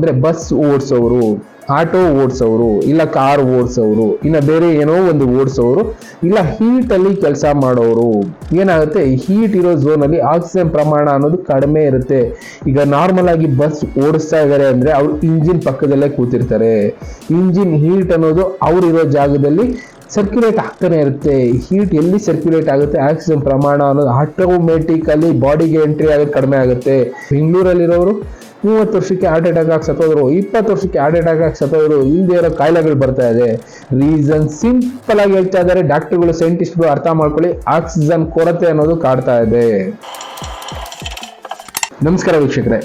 ಅಂದ್ರೆ bus ಓಡಿಸೋರು auto ಓಡಿಸೋರು, ಇಲ್ಲ car ಓಡಿಸೋರು ಇಲ್ಲ ಬೇರೆ ಏನೋ ಒಂದು ಓಡಿಸೋರು, ಇಲ್ಲ ಹೀಟ್ ಅಲ್ಲಿ ಕೆಲಸ ಮಾಡೋರು, ಏನಾಗುತ್ತೆ? ಹೀಟ್ ಇರೋ ಝೋನಲ್ಲಿ ಆಕ್ಸಿಜನ್ ಪ್ರಮಾಣ ಅನ್ನೋದು ಕಡಿಮೆ ಇರುತ್ತೆ. ಈಗ ನಾರ್ಮಲ್ ಆಗಿ ಬಸ್ ಓಡಿಸ್ತಾ ಇದ್ದಾರೆ ಅಂದ್ರೆ ಅವ್ರು ಇಂಜಿನ್ ಪಕ್ಕದಲ್ಲೇ ಕೂತಿರ್ತಾರೆ. ಇಂಜಿನ್ ಹೀಟ್ ಅನ್ನೋದು ಅವರಿರೋ ಜಾಗದಲ್ಲಿ ಸರ್ಕ್ಯುಲೇಟ್ ಆಗ್ತಾನೆ ಇರುತ್ತೆ. ಹೀಟ್ ಎಲ್ಲಿ ಸರ್ಕ್ಯುಲೇಟ್ ಆಗುತ್ತೆ? ಆಕ್ಸಿಜನ್ ಪ್ರಮಾಣ ಅನ್ನೋದು ಆಟೋಮೆಟಿಕಲಿ ಬಾಡಿಗೆ ಎಂಟ್ರಿ ಆಗೋದು ಕಡಿಮೆ ಆಗುತ್ತೆ. ಬೆಂಗಳೂರಲ್ಲಿರೋರು ಮೂವತ್ತು ವರ್ಷಕ್ಕೆ ಹಾರ್ಟ್ ಅಟ್ಯಾಕ್ ಆಗಿ ಸತ್ತೋದ್ರು, ಇಪ್ಪತ್ತು ವರ್ಷಕ್ಕೆ ಹಾರ್ಟ್ ಅಟ್ಯಾಕ್ ಆಗಿ ಸತ್ತೋದ್ರು ಇಲ್ಲದೆ ಇರೋ ಕಾಯಿಲೆಗಳು ಬರ್ತಾ ಇದೆ. ರೀಸನ್ ಸಿಂಪಲ್ ಆಗಿ ಹೇಳ್ತಾ ಇದ್ದಾರೆ ಡಾಕ್ಟರ್ಗಳು ಸೈಂಟಿಸ್ಟ್ಗಳು ಅರ್ಥ ಮಾಡ್ಕೊಳ್ಳಿ ಆಕ್ಸಿಜನ್ ಕೊರತೆ ಅನ್ನೋದು ಕಾಡ್ತಾ ಇದೆ. ನಮಸ್ಕಾರ ವೀಕ್ಷಕರೇ.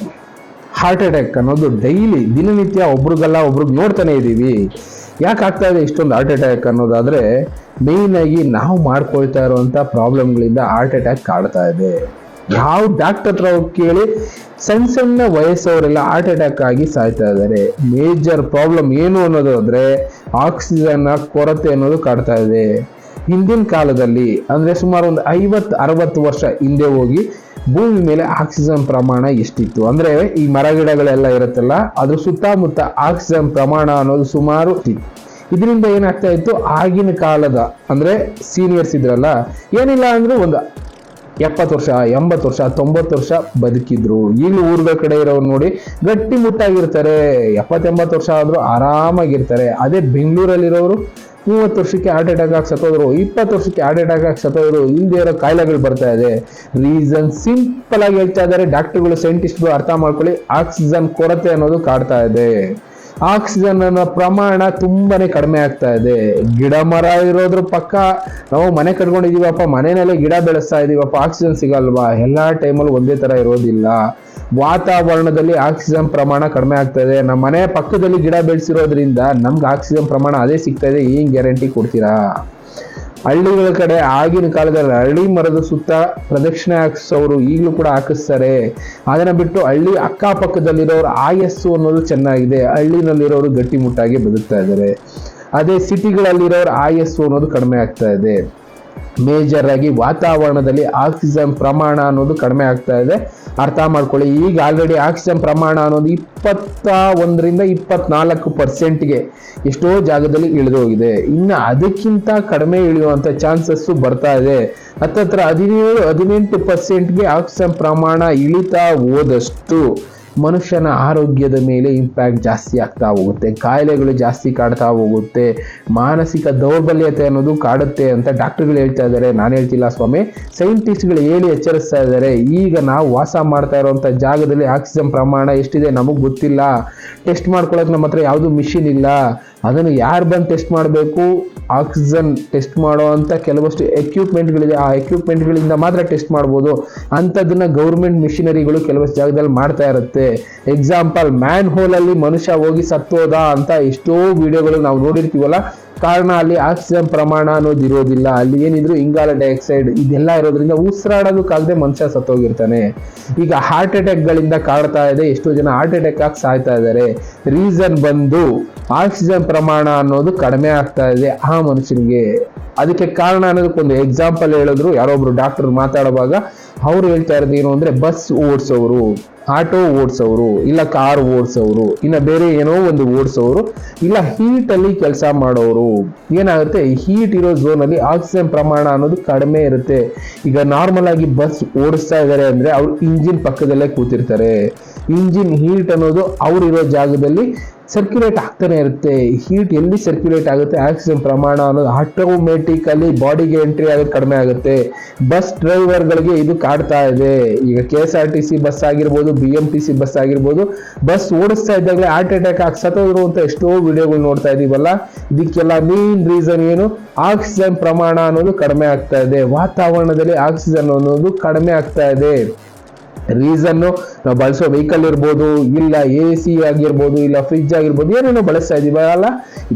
ಹಾರ್ಟ್ ಅಟ್ಯಾಕ್ ಅನ್ನೋದು ಡೈಲಿ ದಿನನಿತ್ಯ ಒಬ್ರಿಗಲ್ಲ ಒಬ್ರಿಗೆ ನೋಡ್ತಾನೆ ಇದ್ದೀವಿ. ಯಾಕೆ ಆಗ್ತಾ ಇದೆ ಇಷ್ಟೊಂದು ಹಾರ್ಟ್ ಅಟ್ಯಾಕ್ ಅನ್ನೋದಾದ್ರೆ ಮೇಯ್ನ್ ಆಗಿ ನಾವು ಮಾಡ್ಕೊಳ್ತಾ ಇರುವಂತ ಪ್ರಾಬ್ಲಮ್ಗಳಿಂದ ಹಾರ್ಟ್ ಅಟ್ಯಾಕ್ ಕಾಡ್ತಾ ಇದೆ. ಯಾವ ಡಾಕ್ಟರ್ ಹತ್ರ ಕೇಳಿ ಸಣ್ಣ ಸಣ್ಣ ವಯಸ್ಸವರೆಲ್ಲ ಹಾರ್ಟ್ ಅಟ್ಯಾಕ್ ಆಗಿ ಸಾಯ್ತಾ ಇದ್ದಾರೆ. ಮೇಜರ್ ಪ್ರಾಬ್ಲಮ್ ಏನು ಅನ್ನೋದು ಅಂದ್ರೆ ಆಕ್ಸಿಜನ್ ಕೊರತೆ ಅನ್ನೋದು ಕಾಡ್ತಾ ಇದೆ. ಹಿಂದಿನ ಕಾಲದಲ್ಲಿ ಅಂದ್ರೆ ಸುಮಾರು ಒಂದು ಐವತ್ತು, ಅರವತ್ತು ವರ್ಷ ಹಿಂದೆ ಹೋಗಿ ಭೂಮಿ ಮೇಲೆ ಆಕ್ಸಿಜನ್ ಪ್ರಮಾಣ ಎಷ್ಟಿತ್ತು. ಅಂದ್ರೆ ಈ ಮರ ಗಿಡಗಳೆಲ್ಲ ಇರುತ್ತಲ್ಲ, ಅದ್ರ ಸುತ್ತಮುತ್ತ ಆಕ್ಸಿಜನ್ ಪ್ರಮಾಣ ಅನ್ನೋದು ಸುಮಾರು ಇದರಿಂದ ಏನಾಗ್ತಾ ಇತ್ತು? ಆಗಿನ ಕಾಲದ ಅಂದ್ರೆ ಸೀನಿಯರ್ಸ್ ಇದ್ರಲ್ಲ, ಏನಿಲ್ಲ ಅಂದ್ರೆ ಒಂದು ಎಪ್ಪತ್ತು ವರ್ಷ, ಎಂಬತ್ತು ವರ್ಷ, ತೊಂಬತ್ತು ವರ್ಷ ಬದುಕಿದ್ರು. ಈಗಲೂ ಊರುಗಳ ಕಡೆ ಇರೋರು ನೋಡಿ ಗಟ್ಟಿ ಮುಟ್ಟಾಗಿರ್ತಾರೆ. ಎಪ್ಪತ್ತೆಂಬತ್ತು ವರ್ಷ ಆದರೂ ಆರಾಮಾಗಿರ್ತಾರೆ. ಅದೇ ಬೆಂಗಳೂರಲ್ಲಿರೋರು ಮೂವತ್ತು ವರ್ಷಕ್ಕೆ ಹಾರ್ಟ್ ಅಟ್ಯಾಕ್ ಆಗಿ ಸತ್ತೋದ್ರು ಇಪ್ಪತ್ತು ವರ್ಷಕ್ಕೆ ಹಾರ್ಟ್ ಅಟ್ಯಾಕ್ ಆಗಿ ಸತ್ತೋದ್ರು ಇಲ್ಲದೆ ಇರೋ ಕಾಯಿಲೆಗಳು ಬರ್ತಾ ಇದೆ. ರೀಸನ್ ಸಿಂಪಲ್ ಆಗಿ ಹೇಳ್ತಾ ಇದ್ದಾರೆ. ಡಾಕ್ಟರ್ಗಳು ಸೈಂಟಿಸ್ಟ್ಗಳು ಅರ್ಥ ಮಾಡ್ಕೊಳ್ಳಿ ಆಕ್ಸಿಜನ್ ಕೊರತೆ ಅನ್ನೋದು ಕಾಡ್ತಾ ಇದೆ. ಆಕ್ಸಿಜನ್ ಪ್ರಮಾಣ ತುಂಬಾನೇ ಕಡಿಮೆ ಆಗ್ತಾ ಇದೆ. ಗಿಡ ಮರ ಇರೋದ್ರ ಪಕ್ಕ ನಾವು ಮನೆ ಕಟ್ಕೊಂಡಿದೀವಪ್ಪ ಮನೆಯಲ್ಲೇ ಗಿಡ ಬೆಳೆಸ್ತಾ ಇದೀವಪ್ಪ ಆಕ್ಸಿಜನ್ ಸಿಗಲ್ವಾ? ಎಲ್ಲಾ ಟೈಮಲ್ಲಿ ಒಂದೇ ತರ ಇರೋದಿಲ್ಲ. ವಾತಾವರಣದಲ್ಲಿ ಆಕ್ಸಿಜನ್ ಪ್ರಮಾಣ ಕಡಿಮೆ ಆಗ್ತಾ ಇದೆ. ನಮ್ಮ ಮನೆ ಪಕ್ಕದಲ್ಲಿ ಗಿಡ ಬೆಳೆಸಿರೋದ್ರಿಂದ ನಮ್ಗೆ ಆಕ್ಸಿಜನ್ ಪ್ರಮಾಣ ಅದೇ ಸಿಗ್ತಾ ಇದೆ, ಏನ್ ಗ್ಯಾರಂಟಿ ಕೊಡ್ತೀರಾ? ಹಳ್ಳಿಗಳ ಕಡೆ ಆಗಿನ ಕಾಲದಲ್ಲಿ ಹಳ್ಳಿ ಮರದ ಸುತ್ತ ಪ್ರದಕ್ಷಿಣೆ ಹಾಕಿಸೋರು ಈಗಲೂ ಕೂಡ ಹಾಕಿಸ್ತಾರೆ. ಅದನ್ನು ಬಿಟ್ಟು ಹಳ್ಳಿ ಅಕ್ಕಪಕ್ಕದಲ್ಲಿರೋರು ಆಯಸ್ಸು ಅನ್ನೋದು ಚೆನ್ನಾಗಿದೆ. ಹಳ್ಳಿನಲ್ಲಿರೋರು ಗಟ್ಟಿಮುಟ್ಟಾಗಿ ಬದುಕ್ತಾ ಇದ್ದಾರೆ. ಅದೇ ಸಿಟಿಗಳಲ್ಲಿರೋರು ಆಯಸ್ಸು ಅನ್ನೋದು ಕಡಿಮೆ ಆಗ್ತಾ ಇದೆ. ಮೇಜರ್ ಆಗಿ ವಾತಾವರಣದಲ್ಲಿ ಆಕ್ಸಿಜನ್ ಪ್ರಮಾಣ ಅನ್ನೋದು ಕಡಿಮೆ ಆಗ್ತಾ ಇದೆ. ಅರ್ಥ ಮಾಡ್ಕೊಳ್ಳಿ, ಈಗ ಆಲ್ರೆಡಿ ಆಕ್ಸಿಜನ್ ಪ್ರಮಾಣ ಅನ್ನೋದು ಇಪ್ಪತ್ತ ಒಂದರಿಂದ ಇಪ್ಪತ್ನಾಲ್ಕು ಪರ್ಸೆಂಟ್ಗೆ ಎಷ್ಟೋ ಜಾಗದಲ್ಲಿ ಇಳಿದು ಹೋಗಿದೆ. ಇನ್ನು ಅದಕ್ಕಿಂತ ಕಡಿಮೆ ಇಳಿಯುವಂಥ ಚಾನ್ಸಸ್ಸು ಬರ್ತಾ ಇದೆ. ಹತ್ತತ್ರ ಹದಿನೇಳು, ಹದಿನೆಂಟು ಪರ್ಸೆಂಟ್ಗೆ ಆಕ್ಸಿಜನ್ ಪ್ರಮಾಣ ಇಳಿತಾ ಹೋದಷ್ಟು ಮನುಷ್ಯನ ಆರೋಗ್ಯದ ಮೇಲೆ ಇಂಪ್ಯಾಕ್ಟ್ ಜಾಸ್ತಿ ಆಗ್ತಾ ಹೋಗುತ್ತೆ. ಕಾಯಿಲೆಗಳು ಜಾಸ್ತಿ ಕಾಡ್ತಾ ಹೋಗುತ್ತೆ. ಮಾನಸಿಕ ದೌರ್ಬಲ್ಯತೆ ಅನ್ನೋದು ಕಾಡುತ್ತೆ ಅಂತ ಡಾಕ್ಟರ್ಗಳು ಹೇಳ್ತಾ ಇದ್ದಾರೆ. ನಾನು ಹೇಳ್ತಿಲ್ಲ ಸ್ವಾಮಿ. ಸೈಂಟಿಸ್ಟ್ಗಳು ಹೇಳಿ ಎಚ್ಚರಿಸ್ತಾ ಇದ್ದಾರೆ. ಈಗ ನಾವು ವಾಸ ಮಾಡ್ತಾ ಇರುವಂಥ ಜಾಗದಲ್ಲಿ ಆಕ್ಸಿಜನ್ ಪ್ರಮಾಣ ಎಷ್ಟಿದೆ ನಮಗೆ ಗೊತ್ತಿಲ್ಲ. ಟೆಸ್ಟ್ ಮಾಡ್ಕೊಳ್ಳೋಕೆ ನಮ್ಮ ಹತ್ರ ಯಾವುದು ಮಿಷಿನ್ ಇಲ್ಲ. ಅದನ್ನು ಯಾರು ಬಂದು ಟೆಸ್ಟ್ ಮಾಡಬೇಕು? ಆಕ್ಸಿಜನ್ ಟೆಸ್ಟ್ ಮಾಡೋ ಅಂಥ ಕೆಲವಷ್ಟು ಎಕ್ವಿಪ್ಮೆಂಟ್ಗಳಿದೆ ಆ ಎಕ್ವಿಪ್ಮೆಂಟ್ಗಳಿಂದ ಮಾತ್ರ ಟೆಸ್ಟ್ ಮಾಡ್ಬೋದು. ಅಂಥದ್ದನ್ನು ಗೌರ್ಮೆಂಟ್ ಮಿಷಿನರಿಗಳು ಕೆಲವಷ್ಟು ಜಾಗದಲ್ಲಿ ಮಾಡ್ತಾ ಇರುತ್ತೆ. ಎಕ್ಸಾಂಪಲ್ ಮ್ಯಾನ್ ಹೋಲಲ್ಲಿ ಮನುಷ್ಯ ಹೋಗಿ ಸತ್ತೋದ ಅಂತ ಎಷ್ಟೋ ವಿಡಿಯೋಗಳು ನಾವು ನೋಡಿರ್ತೀವಲ್ಲ? ಕಾರಣ ಅಲ್ಲಿ ಆಕ್ಸಿಜನ್ ಪ್ರಮಾಣ ಅನ್ನೋದು ಇರೋದಿಲ್ಲ. ಅಲ್ಲಿ ಏನಿದ್ರು ಇಂಗಾಲ ಡೈಆಕ್ಸೈಡ್ ಇದೆಲ್ಲ ಇರೋದ್ರಿಂದ ಉಸಿರಾಡೋದಕ್ಕಾಗದೆ ಮನುಷ್ಯ ಸತ್ತೋಗಿರ್ತಾನೆ. ಈಗ ಹಾರ್ಟ್ ಅಟ್ಯಾಕ್ಗಳಿಂದ ಕಾಡ್ತಾ ಇದೆ. ಎಷ್ಟೋ ಜನ ಹಾರ್ಟ್ ಅಟ್ಯಾಕ್ ಆಗಿ ಸಾಯ್ತಾ ಇದ್ದಾರೆ. ರೀಸನ್ ಬಂದು ಆಕ್ಸಿಜನ್ ಪ್ರಮಾಣ ಅನ್ನೋದು ಕಡಿಮೆ ಆಗ್ತಾ ಇದೆ ಆ ಮನುಷ್ಯನಿಗೆ. ಅದಕ್ಕೆ ಕಾರಣ ಅನ್ನೋದಕ್ಕೊಂದು ಎಕ್ಸಾಂಪಲ್ ಹೇಳಿದ್ರು. ಯಾರೊಬ್ರು ಡಾಕ್ಟರ್ ಮಾತಾಡುವಾಗ ಅವ್ರು ಹೇಳ್ತಾ ಇರೋದು ಏನು ಅಂದ್ರೆ ಬಸ್ ಓಡಿಸೋರು ಆಟೋ ಓಡಿಸೋರು ಇಲ್ಲ ಕಾರ್ ಓಡಿಸೋರು ಇನ್ನ ಬೇರೆ ಏನೋ ಒಂದು ಓಡಿಸೋರು ಇಲ್ಲ ಹೀಟ್ ಅಲ್ಲಿ ಕೆಲಸ ಮಾಡೋರು ಏನಾಗುತ್ತೆ? ಹೀಟ್ ಇರೋ ಝೋನ್ ಅಲ್ಲಿ ಆಕ್ಸಿಜನ್ ಪ್ರಮಾಣ ಅನ್ನೋದು ಕಡಿಮೆ ಇರುತ್ತೆ. ಈಗ ನಾರ್ಮಲ್ ಆಗಿ ಬಸ್ ಓಡಿಸ್ತಾ ಇದ್ದಾರೆ ಅಂದ್ರೆ ಅವ್ರು ಇಂಜಿನ್ ಪಕ್ಕದಲ್ಲೇ ಕೂತಿರ್ತಾರೆ. ಇಂಜಿನ್ ಹೀಟ್ ಅನ್ನೋದು ಅವ್ರಿರೋ ಜಾಗದಲ್ಲಿ ಸರ್ಕ್ಯುಲೇಟ್ ಆಗ್ತಾನೆ ಇರುತ್ತೆ. ಹೀಟ್ ಎಲ್ಲಿ ಸರ್ಕ್ಯುಲೇಟ್ ಆಗುತ್ತೆ? ಆಕ್ಸಿಜನ್ ಪ್ರಮಾಣ ಅನ್ನೋದು ಆಟೋಮೆಟಿಕಲಿ ಬಾಡಿಗೆ ಎಂಟ್ರಿ ಆಗೋದು ಕಡಿಮೆ ಆಗುತ್ತೆ. ಬಸ್ ಡ್ರೈವರ್ಗಳಿಗೆ ಇದು ಕಾಡ್ತಾ ಇದೆ. ಈಗ K S R T C bus ಆಗಿರ್ಬೋದು B M T C bus ಆಗಿರ್ಬೋದು ಬಸ್ ಓಡಿಸ್ತಾ ಇದ್ದಾಗಲೇ ಹಾರ್ಟ್ ಅಟ್ಯಾಕ್ ಆಗಿ ಸತ್ತೋದ್ರು ಅಂತ ಎಷ್ಟೋ ವಿಡಿಯೋಗಳು ನೋಡ್ತಾ ಇದೀವಲ್ಲ? ಇದಕ್ಕೆಲ್ಲ ಮೇನ್ ರೀಸನ್ ಏನು? ಆಕ್ಸಿಜನ್ ಪ್ರಮಾಣ ಅನ್ನೋದು ಕಡಿಮೆ ಆಗ್ತಾ ಇದೆ. ವಾತಾವರಣದಲ್ಲಿ ಆಕ್ಸಿಜನ್ ಅನ್ನೋದು ಕಡಿಮೆ ಆಗ್ತಾ ಇದೆ. ರೀಸನ್ನು ನಾವು ಬಳಸೋ ವೆಹಿಕಲ್ ಇರ್ಬೋದು, ಇಲ್ಲ ಎ ಸಿ ಆಗಿರ್ಬೋದು, ಇಲ್ಲ ಫ್ರಿಜ್ ಆಗಿರ್ಬೋದು, ಏನೇನೋ ಬಳಸ್ತಾ ಇದೀವಲ್ಲ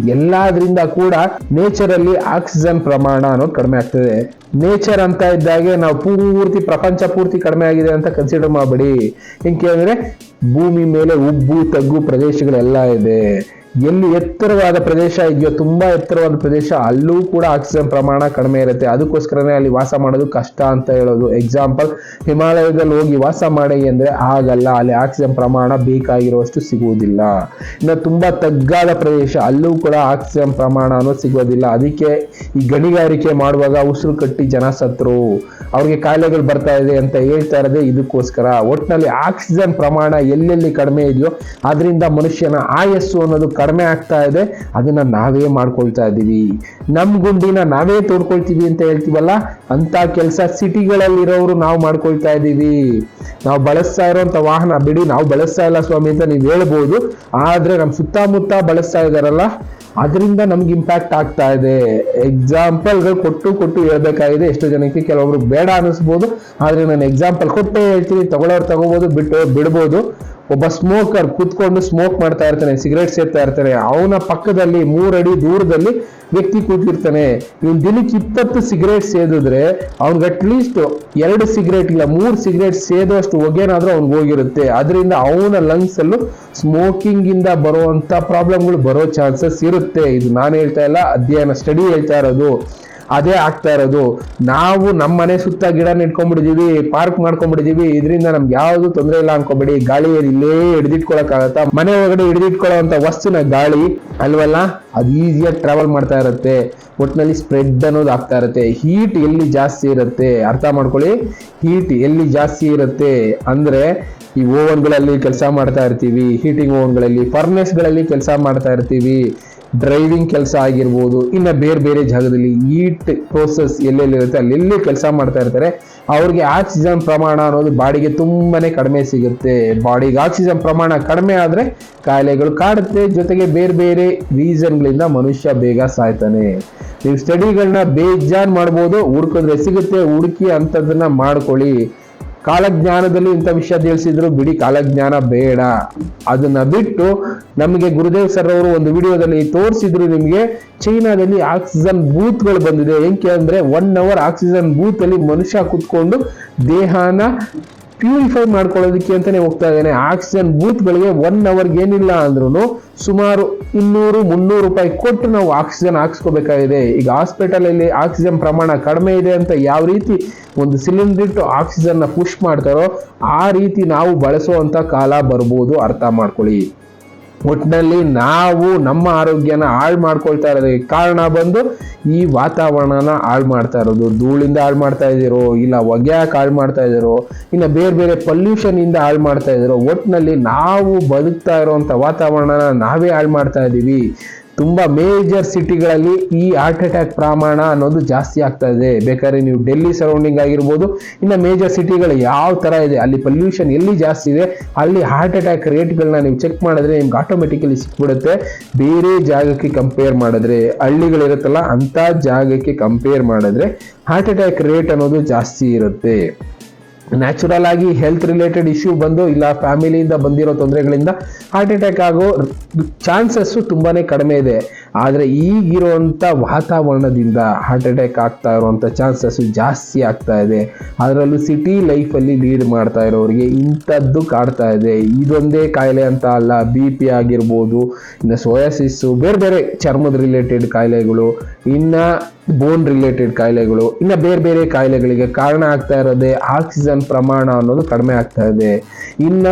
ಎಲ್ಲಾದ್ರಿಂದ ಕೂಡ ನೇಚರ್ ಅಲ್ಲಿ ಆಕ್ಸಿಜನ್ ಪ್ರಮಾಣ ಅನ್ನೋದು ಕಡಿಮೆ ಆಗ್ತದೆ. ನೇಚರ್ ಅಂತ ಇದ್ದಾಗೆ ನಾವು ಪೂರ್ತಿ ಪ್ರಪಂಚ ಪೂರ್ತಿ ಕಡಿಮೆ ಆಗಿದೆ ಅಂತ ಕನ್ಸಿಡರ್ ಮಾಡಬೇಡಿ. ಹೆಂಗೆ ಕೇಳಿದ್ರೆ, ಭೂಮಿ ಮೇಲೆ ಉಬ್ಬು, ತಗ್ಗು ಪ್ರದೇಶಗಳೆಲ್ಲ ಇದೆ. ಎಲ್ಲಿ ಎತ್ತರವಾದ ಪ್ರದೇಶ ಇದೆಯೋ ತುಂಬಾ ಎತ್ತರವಾದ ಪ್ರದೇಶ, ಅಲ್ಲೂ ಕೂಡ ಆಕ್ಸಿಜನ್ ಪ್ರಮಾಣ ಕಡಿಮೆ ಇರುತ್ತೆ. ಅದಕ್ಕೋಸ್ಕರನೇ ಅಲ್ಲಿ ವಾಸ ಮಾಡೋದು ಕಷ್ಟ ಅಂತ ಹೇಳೋದು. ಎಕ್ಸಾಂಪಲ್ ಹಿಮಾಲಯದಲ್ಲಿ ಹೋಗಿ ವಾಸ ಮಾಡಿ ಅಂದ್ರೆ ಆಗಲ್ಲ ಅಲ್ಲಿ ಆಕ್ಸಿಜನ್ ಪ್ರಮಾಣ ಬೇಕಾಗಿರುವಷ್ಟು ಸಿಗುವುದಿಲ್ಲ. ಇನ್ನು ತುಂಬಾ ತಗ್ಗಾದ ಪ್ರದೇಶ, ಅಲ್ಲೂ ಕೂಡ ಆಕ್ಸಿಜನ್ ಪ್ರಮಾಣ ಅನ್ನೋದು ಸಿಗೋದಿಲ್ಲ. ಅದಕ್ಕೆ ಈ ಗಣಿಗಾರಿಕೆ ಮಾಡುವಾಗ ಉಸಿರು ಕಟ್ಟಿ ಜನ ಸತ್ರು. ಅವ್ರಿಗೆ ಕಾಯಿಲೆಗಳು ಬರ್ತಾ ಇದೆ ಅಂತ ಹೇಳ್ತಾ ಇರೋದೇ ಇದಕ್ಕೋಸ್ಕರ. ಒಟ್ಟಿನಲ್ಲಿ ಆಕ್ಸಿಜನ್ ಪ್ರಮಾಣ ಎಲ್ಲೆಲ್ಲಿ ಕಡಿಮೆ ಇದೆಯೋ, ಅದರಿಂದ ಮನುಷ್ಯನ ಆಯಸ್ಸು ಅನ್ನೋದು ಕಡಿಮೆ ಆಗ್ತಾ ಇದೆ, ಅದನ್ನ ನಾವೇ ಮಾಡ್ಕೊಳ್ತಾ ಇದ್ದೀವಿ ನಮ್ಮ ಗುಂಡಿನ ನಾವೇ ತೋಡ್ಕೊಳ್ತೀವಿ ಅಂತ ಹೇಳ್ತೀವಲ್ಲ, ಅಂಥ ಕೆಲಸ ಸಿಟಿಗಳಲ್ಲಿರೋರು ನಾವು ಮಾಡ್ಕೊಳ್ತಾ ಇದ್ದೀವಿ ನಾವು ಬಳಸ್ತಾ ಇರೋಂಥ ವಾಹನ, ಬಿಡಿ ನಾವು ಬಳಸ್ತಾ ಇಲ್ಲ ಸ್ವಾಮಿ ಅಂತ ನೀವು ಹೇಳ್ಬೋದು, ಆದ್ರೆ ನಮ್ಮ ಸುತ್ತಮುತ್ತ ಬಳಸ್ತಾ ಇದ್ದಾರಲ್ಲ ಅದರಿಂದ ನಮ್ಗೆ ಇಂಪ್ಯಾಕ್ಟ್ ಆಗ್ತಾ ಇದೆ. ಎಕ್ಸಾಂಪಲ್ಗಳು ಕೊಟ್ಟು ಕೊಟ್ಟು ಹೇಳ್ಬೇಕಾಗಿದೆ, ಎಷ್ಟು ಜನಕ್ಕೆ ಕೆಲವೊಬ್ರು ಬೇಡ ಅನಿಸ್ಬೋದು, ಆದರೆ ನಾನು ಎಕ್ಸಾಂಪಲ್ ಕೊಟ್ಟೆ ಹೇಳ್ತೀನಿ, ತಗೊಳ್ಳೋರು ತಗೋಬೋದು ಬಿಟ್ಟು ಬಿಡ್ಬೋದು. ಒಬ್ಬ ಸ್ಮೋಕರ್ ಕೂತ್ಕೊಂಡು ಸ್ಮೋಕ್ ಮಾಡ್ತಾ ಇರ್ತಾನೆ ಸಿಗರೇಟ್ ಸೇರ್ತಾ ಇರ್ತಾನೆ, ಅವನ ಪಕ್ಕದಲ್ಲಿ ಮೂರಡಿ ದೂರದಲ್ಲಿ ವ್ಯಕ್ತಿ ಕೂತಿರ್ತಾನೆ. ಇವ್ನು ದಿನಕ್ಕೆ ಇಪ್ಪತ್ತು ಸಿಗರೇಟ್ ಸೇದಿದ್ರೆ ಅವ್ನಿಗೆ ಅಟ್ಲೀಸ್ಟ್ ಎರಡು ಸಿಗರೇಟ್ ಇಲ್ಲ, ಮೂರು ಸಿಗರೇಟ್ ಸೇದೋಷ್ಟು ಹೊಗೆನಾದ್ರೂ ಅವ್ನಿಗೆ ಹೋಗಿರುತ್ತೆ. ಅದರಿಂದ ಅವನ ಲಂಗ್ಸ್ ಅಲ್ಲೂ ಸ್ಮೋಕಿಂಗ್ ಇಂದ ಬರುವಂತ ಪ್ರಾಬ್ಲಮ್ಗಳು ಬರೋ ಚಾನ್ಸಸ್ ಇರುತ್ತೆ. ಇದು ನಾನು ಹೇಳ್ತಾ ಇಲ್ಲ, ಅಧ್ಯಯನ ಸ್ಟಡಿ ಹೇಳ್ತಾ ಇರೋದು. ಅದೇ ಆಗ್ತಾ ಇರೋದು. ನಾವು ನಮ್ಮ ಮನೆ ಸುತ್ತ ಗಿಡ ನೆಟ್ಕೊಂಡ್ಬಿಟ್ಟಿದೀವಿ ಪಾರ್ಕ್ ಮಾಡ್ಕೊಂಡ್ಬಿಟ್ಟಿದೀವಿ, ಇದರಿಂದ ನಮ್ಗೆ ಯಾವುದು ತೊಂದರೆ ಇಲ್ಲ ಅನ್ಕೊಂಬಿಡಿ. ಗಾಳಿ ಇಲ್ಲೇ ಹಿಡಿದಿಟ್ಕೊಳಕ್ಕಾಗತ್ತಾ? ಮನೆ ಒಳಗಡೆ ಹಿಡಿದಿಟ್ಕೊಳ್ಳೋಂಥ ವಸ್ತುನ ಗಾಳಿ, ಅಲ್ವಲ್ಲ? ಅದು ಈಸಿಯಾಗಿ ಟ್ರಾವೆಲ್ ಮಾಡ್ತಾ ಇರುತ್ತೆ. ಒಟ್ಟಿನಲ್ಲಿ ಸ್ಪ್ರೆಡ್ ಅನ್ನೋದು ಆಗ್ತಾ ಇರುತ್ತೆ. ಹೀಟ್ ಎಲ್ಲಿ ಜಾಸ್ತಿ ಇರುತ್ತೆ? ಅರ್ಥ ಮಾಡ್ಕೊಳ್ಳಿ. ಹೀಟ್ ಎಲ್ಲಿ ಜಾಸ್ತಿ ಇರುತ್ತೆ ಅಂದ್ರೆ ಈ ಓವನ್ಗಳಲ್ಲಿ ಕೆಲಸ ಮಾಡ್ತಾ ಇರ್ತೀವಿ ಹೀಟಿಂಗ್ ಓವನ್ಗಳಲ್ಲಿ ಫರ್ನೆಸ್ಗಳಲ್ಲಿ ಕೆಲಸ ಮಾಡ್ತಾ ಇರ್ತೀವಿ. ಡ್ರೈವಿಂಗ್ ಕೆಲಸ ಆಗಿರ್ಬೋದು, ಇನ್ನು ಬೇರೆ ಬೇರೆ ಜಾಗದಲ್ಲಿ ಈಟ್ ಪ್ರೋಸೆಸ್ ಎಲ್ಲೆಲ್ಲಿರುತ್ತೆ, ಅಲ್ಲೆಲ್ಲಿ ಕೆಲಸ ಮಾಡ್ತಾ ಇರ್ತಾರೆ. ಅವ್ರಿಗೆ ಆಕ್ಸಿಜನ್ ಪ್ರಮಾಣ ಅನ್ನೋದು ಬಾಡಿಗೆ ತುಂಬಾ ಕಡಿಮೆ ಸಿಗುತ್ತೆ. ಬಾಡಿಗೆ ಆಕ್ಸಿಜನ್ ಪ್ರಮಾಣ ಕಡಿಮೆ ಆದರೆ ಕಾಯಿಲೆಗಳು ಕಾಡುತ್ತೆ. ಜೊತೆಗೆ ಬೇರೆ ಬೇರೆ ರೀಸನ್ಗಳಿಂದ ಮನುಷ್ಯ ಬೇಗ ಸಾಯ್ತಾನೆ. ನೀವು ಸ್ಟಡಿಗಳನ್ನ ಬೇಜಾನ್ ಮಾಡ್ಬೋದು, ಹುಡ್ಕಿದ್ರೆ ಸಿಗುತ್ತೆ. ಹುಡುಕಿ ಅಂಥದ್ದನ್ನು ಮಾಡ್ಕೊಳ್ಳಿ. ಕಾಲಜ್ಞಾನದಲ್ಲಿ ಇಂಥ ವಿಷಯ ತಿಳಿಸಿದ್ರು, ಬಿಡಿ ಕಾಲಜ್ಞಾನ ಬೇಡ. ಅದನ್ನ ಬಿಟ್ಟು ನಮಗೆ ಗುರುದೇವ್ ಸರ್ ಅವರು ಒಂದು ವಿಡಿಯೋದಲ್ಲಿ ತೋರಿಸಿದ್ರು ನಿಮಗೆ, ಚೈನಾದಲ್ಲಿ ಆಕ್ಸಿಜನ್ ಬೂತ್ಗಳು ಬಂದಿದೆ. ಏನ್ ಕೇಳಂದ್ರೆ ಒನ್ ಅವರ್ ಆಕ್ಸಿಜನ್ ಬೂತ್ ಅಲ್ಲಿ ಮನುಷ್ಯ ಕುತ್ಕೊಂಡು ದೇಹನ ಪ್ಯೂರಿಫೈ ಮಾಡ್ಕೊಳ್ಳೋದಕ್ಕೆ ಅಂತಲೇ ಹೋಗ್ತಾ ಇದ್ದಾನೆ. ಆಕ್ಸಿಜನ್ ಬೂತ್ಗಳಿಗೆ ಒನ್ ಅವರ್ಗೆ ಏನಿಲ್ಲ ಅಂದ್ರೂ ಸುಮಾರು ಇನ್ನೂರು, ಮುನ್ನೂರು ರೂಪಾಯಿ ಕೊಟ್ಟು ನಾವು ಆಕ್ಸಿಜನ್ ಹಾಕ್ಸ್ಕೋಬೇಕಾಗಿದೆ. ಈಗ ಹಾಸ್ಪಿಟಲಲ್ಲಿ ಆಕ್ಸಿಜನ್ ಪ್ರಮಾಣ ಕಡಿಮೆ ಇದೆ ಅಂತ ಯಾವ ರೀತಿ ಒಂದು ಸಿಲಿಂಡರ್ ಇಟ್ಟು ಆಕ್ಸಿಜನ್ನ ಪುಷ್ ಮಾಡ್ತಾರೋ ಆ ರೀತಿ ನಾವು ಬಳಸುವಂಥ ಕಾಲ ಬರ್ಬೋದು. ಅರ್ಥ ಮಾಡ್ಕೊಳ್ಳಿ. ಒಟ್ಟಿನಲ್ಲಿ ನಾವು ನಮ್ಮ ಆರೋಗ್ಯನ ಹಾಳು ಮಾಡ್ಕೊಳ್ತಾ ಇರೋದಕ್ಕೆ ಕಾರಣ ಬಂದು ಈ ವಾತಾವರಣನ ಹಾಳು ಮಾಡ್ತಾ ಇರೋದು. ಧೂಳಿಂದ ಹಾಳು ಮಾಡ್ತಾ ಇದ್ದೀರೋ, ಇಲ್ಲ ಒಗೆಯಕ್ಕೆ ಹಾಳು ಮಾಡ್ತಾ ಇದ್ದೀರೋ ಇನ್ನು ಬೇರೆ ಬೇರೆ ಪೊಲ್ಯೂಷನಿಂದ ಹಾಳು ಮಾಡ್ತಾ ಇದ್ದೀರೋ ಒಟ್ಟಿನಲ್ಲಿ ನಾವು ಬದುಕ್ತಾ ಇರೋವಂಥ ವಾತಾವರಣನ ನಾವೇ ಹಾಳು ಮಾಡ್ತಾ ಇದ್ದೀವಿ. ತುಂಬಾ ಮೇಜರ್ ಸಿಟಿಗಳಲ್ಲಿ ಈ ಹಾರ್ಟ್ ಅಟ್ಯಾಕ್ ಪ್ರಮಾಣ ಅನ್ನೋದು ಜಾಸ್ತಿ ಆಗ್ತಾ ಇದೆ. ಬೇಕಾದ್ರೆ ನೀವು ಡೆಲ್ಲಿ ಸರೌಂಡಿಂಗ್ ಆಗಿರ್ಬೋದು, ಇನ್ನು ಮೇಜರ್ ಸಿಟಿಗಳು ಯಾವ ತರ ಇದೆ, ಅಲ್ಲಿ ಪೊಲ್ಯೂಷನ್ ಎಲ್ಲಿ ಜಾಸ್ತಿ ಇದೆ, ಅಲ್ಲಿ ಹಾರ್ಟ್ ಅಟ್ಯಾಕ್ ರೇಟ್ಗಳನ್ನ ನೀವು ಚೆಕ್ ಮಾಡಿದ್ರೆ ನಿಮ್ಗೆ ಆಟೋಮೆಟಿಕಲಿ ಸಿಕ್ಬಿಡುತ್ತೆ. ಬೇರೆ ಜಾಗಕ್ಕೆ ಕಂಪೇರ್ ಮಾಡಿದ್ರೆ, ಹಳ್ಳಿಗಳಿರುತ್ತಲ್ಲ ಅಂತ ಜಾಗಕ್ಕೆ ಕಂಪೇರ್ ಮಾಡಿದ್ರೆ ಹಾರ್ಟ್ ಅಟ್ಯಾಕ್ ರೇಟ್ ಅನ್ನೋದು ಜಾಸ್ತಿ ಇರುತ್ತೆ. ನ್ಯಾಚುರಲ್ ಆಗಿ ಹೆಲ್ತ್ ರಿಲೇಟೆಡ್ ಇಶ್ಯೂ ಬಂದು ಇಲ್ಲ ಫ್ಯಾಮಿಲಿಯಿಂದ ಬಂದಿರೋ ತೊಂದರೆಗಳಿಂದ ಹಾರ್ಟ್ ಅಟ್ಯಾಕ್ ಆಗೋ ಚಾನ್ಸಸ್ಸು ತುಂಬಾ ಕಡಿಮೆ ಇದೆ. ಆದರೆ ಈಗಿರುವಂಥ ವಾತಾವರಣದಿಂದ ಹಾರ್ಟ್ ಅಟ್ಯಾಕ್ ಆಗ್ತಾ ಇರುವಂಥ ಚಾನ್ಸಸ್ಸು ಜಾಸ್ತಿ ಆಗ್ತಾ ಇದೆ. ಅದರಲ್ಲೂ ಸಿಟಿ ಲೈಫಲ್ಲಿ ಲೀಡ್ ಮಾಡ್ತಾ ಇರೋರಿಗೆ ಇಂಥದ್ದು ಕಾಡ್ತಾ ಇದೆ. ಇದೊಂದೇ ಕಾಯಿಲೆ ಅಂತ ಅಲ್ಲ ಬಿ ಪಿ ಆಗಿರ್ಬೋದು, ಇನ್ನು ಸೋಯಾಸಿಸ್ಸು ಬೇರೆ ಬೇರೆ ಚರ್ಮದ ರಿಲೇಟೆಡ್ ಕಾಯಿಲೆಗಳು, ಇನ್ನು ಬೋನ್ ರಿಲೇಟೆಡ್ ಕಾಯಿಲೆಗಳು, ಇನ್ನು ಬೇರೆ ಬೇರೆ ಕಾಯಿಲೆಗಳಿಗೆ ಕಾರಣ ಆಗ್ತಾ ಇರೋದೇ ಆಕ್ಸಿಜನ್ ಪ್ರಮಾಣ ಅನ್ನೋದು ಕಡಿಮೆ ಆಗ್ತಾ ಇದೆ. ಇನ್ನ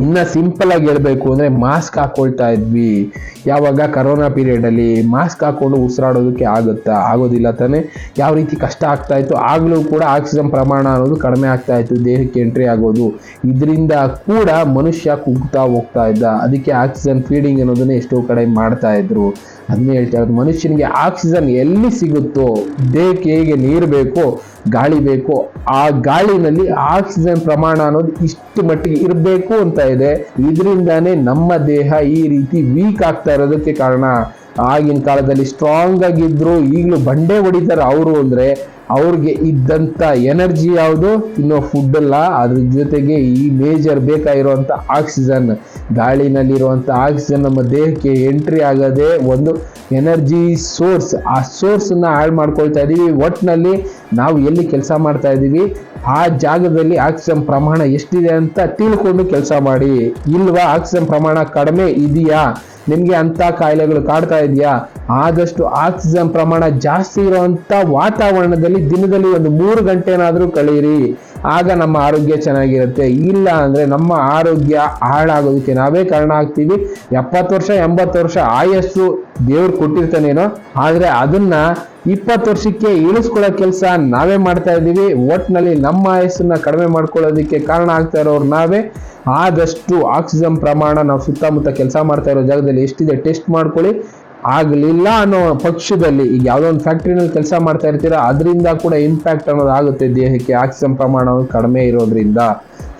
ಇನ್ನ ಸಿಂಪಲ್ ಆಗಿ ಹೇಳಬೇಕು ಅಂದ್ರೆ ಮಾಸ್ಕ್ ಹಾಕೊಳ್ತಾ ಇದ್ವಿ. ಯಾವಾಗ ಕರೋನಾ ಪೀರಿಯಡ್ ಅಲ್ಲಿ ಮಾಸ್ಕ್ ಹಾಕೊಂಡು ಉಸಿರಾಡೋದಕ್ಕೆ ಆಗುತ್ತಾ? ಆಗೋದಿಲ್ಲ ತಾನೆ. ಯಾವ ರೀತಿ ಕಷ್ಟ ಆಗ್ತಾ ಇತ್ತು? ಆಗ್ಲೂ ಕೂಡ ಆಕ್ಸಿಜನ್ ಪ್ರಮಾಣ ಅನ್ನೋದು ಕಡಿಮೆ ಆಗ್ತಾ ಇತ್ತು. ದೇಹಕ್ಕೆ ಎಂಟ್ರಿ ಆಗೋದು. ಇದರಿಂದ ಕೂಡ ಮನುಷ್ಯ ಕುಗ್ತಾ ಹೋಗ್ತಾ ಇದ್ದ. ಅದಕ್ಕೆ ಆಕ್ಸಿಜನ್ ಫೀಡಿಂಗ್ ಅನ್ನೋದನ್ನ ಎಷ್ಟೋ ಕಡೆ ಮಾಡ್ತಾ ಇದ್ರು. ಅದನ್ನೇ ಹೇಳ್ತಾ ಇರೋದು. ಮನುಷ್ಯನಿಗೆ ಆಕ್ಸಿಜನ್ ಎಲ್ಲಿ ಸಿಗುತ್ತೋ, ದೇಹಕ್ಕೆ ಹೇಗೆ ನೀರು ಬೇಕೋ ಗಾಳಿ ಬೇಕು. ಆ ಗಾಳಿನಲ್ಲಿ ಆಕ್ಸಿಜನ್ ಪ್ರಮಾಣ ಅನ್ನೋದು ಇಷ್ಟು ಮಟ್ಟಿಗೆ ಇರಬೇಕು ಅಂತ ಇದೆ. ಇದರಿಂದಾನೇ ನಮ್ಮ ದೇಹ ಈ ರೀತಿ ವೀಕ್ ಆಗ್ತಾ ಇರೋದಕ್ಕೆ ಕಾರಣ. ಆಗಿನ ಕಾಲದಲ್ಲಿ ಸ್ಟ್ರಾಂಗ್ ಆಗಿದ್ರು, ಈಗಲೂ ಬಂಡೆ ಹೊಡಿತಾರೆ ಅವರು ಅಂದ್ರೆ ಅವ್ರಿಗೆ ಇದ್ದಂಥ ಎನರ್ಜಿ ಯಾವುದು? ತಿನ್ನೋ ಫುಡ್ ಅಲ್ಲ. ಅದ್ರ ಜೊತೆಗೆ ಈ ಮೇಜರ್ ಬೇಕಾಗಿರುವಂಥ ಆಕ್ಸಿಜನ್ ಗಾಳಿನಲ್ಲಿರುವಂಥ ಆಕ್ಸಿಜನ್ ನಮ್ಮ ದೇಹಕ್ಕೆ ಎಂಟ್ರಿ ಆಗೋದೇ ಒಂದು ಎನರ್ಜಿ ಸೋರ್ಸ್ ಆ ಸೋರ್ಸನ್ನು ಹಾಳು ಮಾಡ್ಕೊಳ್ತಾ ಇದ್ದೀವಿ ಒಟ್ಟಿನಲ್ಲಿ ನಾವು ಎಲ್ಲಿ ಕೆಲಸ ಮಾಡ್ತಾ ಇದ್ದೀವಿ ಆ ಜಾಗದಲ್ಲಿ ಆಕ್ಸಿಜನ್ ಪ್ರಮಾಣ ಎಷ್ಟಿದೆ ಅಂತ ತಿಳ್ಕೊಂಡು ಕೆಲಸ ಮಾಡಿ. ಇಲ್ವಾ? ಆಕ್ಸಿಜನ್ ಪ್ರಮಾಣ ಕಡಿಮೆ ಇದೆಯಾ? ನಿಮಗೆ ಅಂಥ ಕಾಯಿಲೆಗಳು ಕಾಡ್ತಾ ಇದೆಯಾ? ಆದಷ್ಟು ಆಕ್ಸಿಜನ್ ಪ್ರಮಾಣ ಜಾಸ್ತಿ ಇರುವಂಥ ವಾತಾವರಣದಲ್ಲಿ ದಿನದಲ್ಲಿ ಒಂದು ಮೂರು ಗಂಟೆನಾದರೂ ಕಳೀರಿ. ಆಗ ನಮ್ಮ ಆರೋಗ್ಯ ಚೆನ್ನಾಗಿರುತ್ತೆ. ಇಲ್ಲ ಅಂದ್ರೆ ನಮ್ಮ ಆರೋಗ್ಯ ಹಾಳಾಗೋದಕ್ಕೆ ನಾವೇ ಕಾರಣ ಆಗ್ತೀವಿ. ಎಪ್ಪತ್ತು ವರ್ಷ, ಎಂಬತ್ತು ವರ್ಷ ಆಯಸ್ಸು ದೇವ್ರು ಕೊಟ್ಟಿರ್ತಾನೇನೋ, ಆದರೆ ಅದನ್ನ ಇಪ್ಪತ್ತು ವರ್ಷಕ್ಕೆ ಇಳಿಸ್ಕೊಳ್ಳೋ ಕೆಲಸ ನಾವೇ ಮಾಡ್ತಾ ಇದ್ದೀವಿ. ಒಟ್ಟಿನಲ್ಲಿ ನಮ್ಮ ಆಯಸ್ಸನ್ನ ಕಡಿಮೆ ಮಾಡ್ಕೊಳ್ಳೋದಕ್ಕೆ ಕಾರಣ ಆಗ್ತಾ ಇರೋರು ನಾವೇ. ಆದಷ್ಟು ಆಕ್ಸಿಜನ್ ಪ್ರಮಾಣ ನಾವು ಸುತ್ತಮುತ್ತ ಕೆಲಸ ಮಾಡ್ತಾ ಇರೋ ಜಾಗದಲ್ಲಿ ಎಷ್ಟಿದೆ, ಟೆಸ್ಟ್ ಮಾಡ್ಕೊಳ್ಳಿ. ಆಗಲಿಲ್ಲ ಅನ್ನೋ ಪಕ್ಷದಲ್ಲಿ ಈಗ ಯಾವುದೋ ಒಂದು ಫ್ಯಾಕ್ಟ್ರಿನಲ್ಲಿ ಕೆಲಸ ಮಾಡ್ತಾ ಇರ್ತೀರಾ, ಅದರಿಂದ ಕೂಡ ಇಂಪ್ಯಾಕ್ಟ್ ಅನ್ನೋದು ಆಗುತ್ತೆ ದೇಹಕ್ಕೆ. ಆಕ್ಸಿಜನ್ ಪ್ರಮಾಣ ಕಡಿಮೆ ಇರೋದ್ರಿಂದ.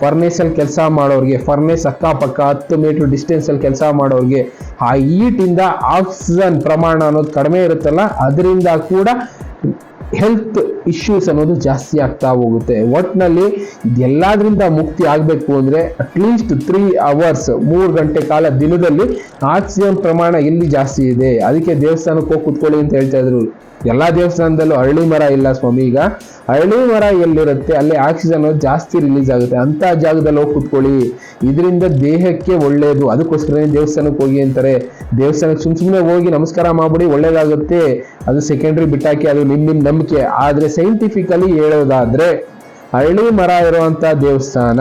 ಫರ್ನೇಸಲ್ಲಿ ಕೆಲಸ ಮಾಡೋರಿಗೆ ಫರ್ನೇಸ್ ಅಕ್ಕಪಕ್ಕ ಹತ್ತು ಮೀಟರ್ ಡಿಸ್ಟೆನ್ಸಲ್ಲಿ ಕೆಲಸ ಮಾಡೋರಿಗೆ, ಆ ಈಟಿಂದ ಆಕ್ಸಿಜನ್ ಪ್ರಮಾಣ ಅನ್ನೋದು ಕಡಿಮೆ ಇರುತ್ತಲ್ಲ, ಅದರಿಂದ ಕೂಡ ಹೆಲ್ತ್ ಇಶ್ಯೂಸ್ ಅನ್ನೋದು ಜಾಸ್ತಿ ಆಗ್ತಾ ಹೋಗುತ್ತೆ. ಒಟ್ನಲ್ಲಿ ಇದೆಲ್ಲದರಿಂದ ಮುಕ್ತಿ ಆಗಬೇಕು ಅಂದರೆ ಅಟ್ಲೀಸ್ಟ್ ತ್ರೀ ಅವರ್ಸ್ ಮೂರು ಗಂಟೆ ಕಾಲ ದಿನದಲ್ಲಿ ಆಕ್ಸಿಜನ್ ಪ್ರಮಾಣ ಎಲ್ಲಿ ಜಾಸ್ತಿ ಇದೆ. ಅದಕ್ಕೆ ದೇವಸ್ಥಾನಕ್ಕೆ ಹೋಗಿ ಕುತ್ಕೊಳ್ಳಿ ಅಂತ ಹೇಳ್ತಾ ಇದ್ರು. ಎಲ್ಲಾ ದೇವಸ್ಥಾನದಲ್ಲೂ ಅರಳಿ ಮರ ಇಲ್ಲ ಸ್ವಾಮಿ. ಈಗ ಅರಳಿ ಮರ ಎಲ್ಲಿರುತ್ತೆ? ಅಲ್ಲಿ ಆಕ್ಸಿಜನ್ ಜಾಸ್ತಿ ರಿಲೀಸ್ ಆಗುತ್ತೆ. ಅಂತ ಜಾಗದಲ್ಲಿ ಹೋಗಿ ಕುತ್ಕೊಳ್ಳಿ. ಇದರಿಂದ ದೇಹಕ್ಕೆ ಒಳ್ಳೆಯದು ಅದಕ್ಕೋಸ್ಕರನೇ ದೇವಸ್ಥಾನಕ್ಕೆ ಹೋಗಿ ಅಂತಾರೆ. ದೇವಸ್ಥಾನಕ್ಕೆ ಸುಮ್ ಸುಮ್ಮನೆ ಹೋಗಿ ನಮಸ್ಕಾರ ಮಾಡ್ಬಿಡಿ, ಒಳ್ಳೇದಾಗುತ್ತೆ. ಅದು ಸೆಕೆಂಡ್ರಿ ಬಿಟ್ಟಾಕಿ ಅದು ನಿಮ್ಮ ನಿಮ್ಮ ನಂಬಿಕೆ. ಆದ್ರೆ ಸೈಂಟಿಫಿಕಲಿ ಹೇಳೋದಾದ್ರೆ ಅರಳಿ ಮರ ಇರುವಂತ ದೇವಸ್ಥಾನ.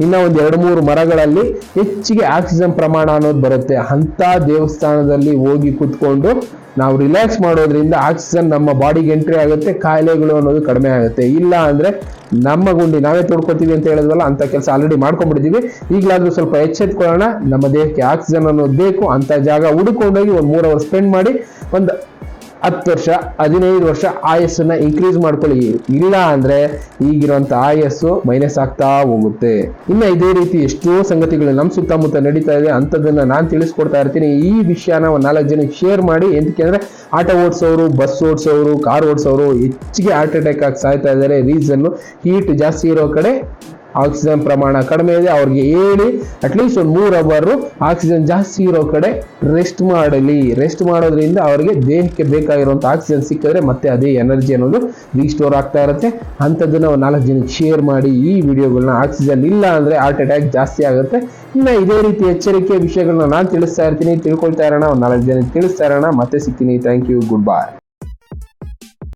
ಇನ್ನ ಒಂದ್ ಎರಡು ಮೂರು ಮರಗಳಲ್ಲಿ ಹೆಚ್ಚಿಗೆ ಆಕ್ಸಿಜನ್ ಪ್ರಮಾಣ ಅನ್ನೋದು ಬರುತ್ತೆ. ಅಂತ ದೇವಸ್ಥಾನದಲ್ಲಿ ಹೋಗಿ ಕುತ್ಕೊಂಡು ನಾವು ರಿಲ್ಯಾಕ್ಸ್ ಮಾಡೋದ್ರಿಂದ ಆಕ್ಸಿಜನ್ ನಮ್ಮ ಬಾಡಿಗೆ ಎಂಟ್ರಿ ಆಗುತ್ತೆ, ಕಾಯಿಲೆಗಳು ಅನ್ನೋದು ಕಡಿಮೆ ಆಗುತ್ತೆ. ಇಲ್ಲ ಅಂದ್ರೆ ನಮ್ಮ ಗುಂಡಿ ನಾವೇ ತೋಡ್ಕೊತೀವಿ ಅಂತ ಹೇಳಿದ್ವಲ್ಲ ಅಂತ ಕೆಲಸ ಆಲ್ರೆಡಿ ಮಾಡ್ಕೊಂಡ್ಬಿಟ್ಟಿದೀವಿ. ಈಗಲಾದ್ರೂ ಸ್ವಲ್ಪ ಎಚ್ಚೆತ್ಕೊಳ್ಳೋಣ, ನಮ್ಮ ದೇಹಕ್ಕೆ ಆಕ್ಸಿಜನ್ ಅನ್ನೋದು ಬೇಕು. ಅಂತ ಜಾಗ ಹುಡುಕೊಂಡೋಗಿ ಒಂದು ಮೂರು ಅವರ್ ಸ್ಪೆಂಡ್ ಮಾಡಿ, ಒಂದು ಹತ್ತು ವರ್ಷ, ಹದಿನೈದು ವರ್ಷ ಆಯಸ್ಸನ್ನ ಇನ್ಕ್ರೀಸ್ ಮಾಡ್ಕೊಳ್ಳಿ. ಇಲ್ಲ ಅಂದ್ರೆ ಈಗಿರುವಂತ ಆಯಸ್ಸು ಮೈನಸ್ ಆಗ್ತಾ ಹೋಗುತ್ತೆ. ಇನ್ನ ಇದೇ ರೀತಿ ಎಷ್ಟೋ ಸಂಗತಿಗಳು ನಮ್ಮ ಸುತ್ತಮುತ್ತ ನಡೀತಾ ಇದೆ. ಅಂಥದ್ದನ್ನು ನಾನು ತಿಳಿಸ್ಕೊಡ್ತಾ ಇರ್ತೀನಿ. ಈ ವಿಷಯನ ಒಂದು ನಾಲ್ಕು ಜನಕ್ಕೆ ಶೇರ್ ಮಾಡಿ. ಎಂತಕ್ಕೆ ಅಂದರೆ ಆಟೋ ಓಡಿಸೋರು ಬಸ್ ಓಡಿಸೋರು ಕಾರ್ ಓಡಿಸೋರು ಹೆಚ್ಚಿಗೆ ಹಾರ್ಟ್ ಅಟ್ಯಾಕ್ ಆಗಿ ಸಾಯ್ತಾ ಇದ್ದಾರೆ. ರೀಸನ್ ಹೀಟ್ ಜಾಸ್ತಿ ಇರೋ ಕಡೆ ಆಕ್ಸಿಜನ್ ಪ್ರಮಾಣ ಕಡಿಮೆ ಇದೆ, ಅವ್ರಿಗೆ ಹೇಳಿ ಅಟ್ಲೀಸ್ಟ್ ಒಂದು ಮೂರು ಅವರು ಆಕ್ಸಿಜನ್ ಜಾಸ್ತಿ ಇರೋ ಕಡೆ ರೆಸ್ಟ್ ಮಾಡಲಿ. ರೆಸ್ಟ್ ಮಾಡೋದ್ರಿಂದ ಅವರಿಗೆ ದೇಹಕ್ಕೆ ಬೇಕಾಗಿರುವಂಥ ಆಕ್ಸಿಜನ್ ಸಿಕ್ಕಿದ್ರೆ ಮತ್ತೆ ಅದೇ ಎನರ್ಜಿ ಅನ್ನೋದು ರೀಸ್ಟೋರ್ ಆಗ್ತಾ ಇರುತ್ತೆ. ಅಂಥದ್ದನ್ನು ಒಂದು ನಾಲ್ಕು ಜನಕ್ಕೆ ಶೇರ್ ಮಾಡಿ ಈ ವಿಡಿಯೋಗಳನ್ನ ಆಕ್ಸಿಜನ್ ಇಲ್ಲ ಅಂದರೆ ಹಾರ್ಟ್ ಅಟ್ಯಾಕ್ ಜಾಸ್ತಿ ಆಗುತ್ತೆ. ಇನ್ನು ಇದೇ ರೀತಿ ಎಚ್ಚರಿಕೆ ವಿಷಯಗಳನ್ನ ನಾನು ತಿಳಿಸ್ತಾ ಇರ್ತೀನಿ. ತಿಳ್ಕೊಳ್ತಾ ಇರೋಣ, ಒಂದು ನಾಲ್ಕು ಜನಕ್ಕೆ ತಿಳಿಸ್ತಾ ಇರೋಣ. ಮತ್ತೆ ಸಿಗ್ತೀನಿ. Thank you good bye